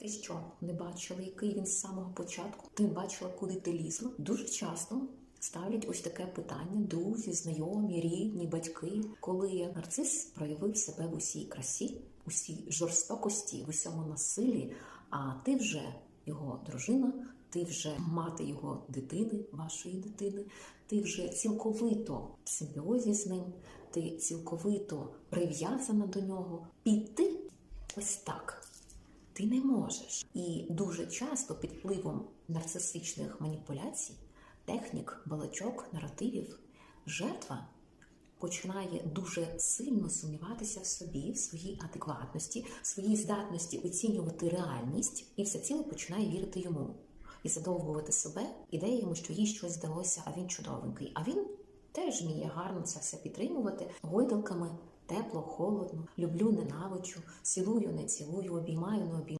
Ти що, не бачила, який він з самого початку? Ти бачила, куди ти лізла? Дуже часто ставлять ось таке питання друзі, знайомі, рідні, батьки, коли нарцис проявив себе в усій красі, усій жорстокості, в усьому насилі, а ти вже його дружина, ти вже мати його дитини, вашої дитини, ти вже цілковито в симбіозі з ним, ти цілковито прив'язана до нього. Піти ось так ти не можеш. І дуже часто під впливом нарцисичних маніпуляцій, технік, балачок, наративів, жертва починає дуже сильно сумніватися в собі, в своїй адекватності, в своїй здатності оцінювати реальність, і все ціле починає вірити йому і задовбувати себе ідеями, що їй щось здалося, а він чудовенький. А він теж вміє гарно це все підтримувати гойдалками. Тепло, холодно, люблю, ненавичу, цілую, не цілую, обіймаю, не обіймаю.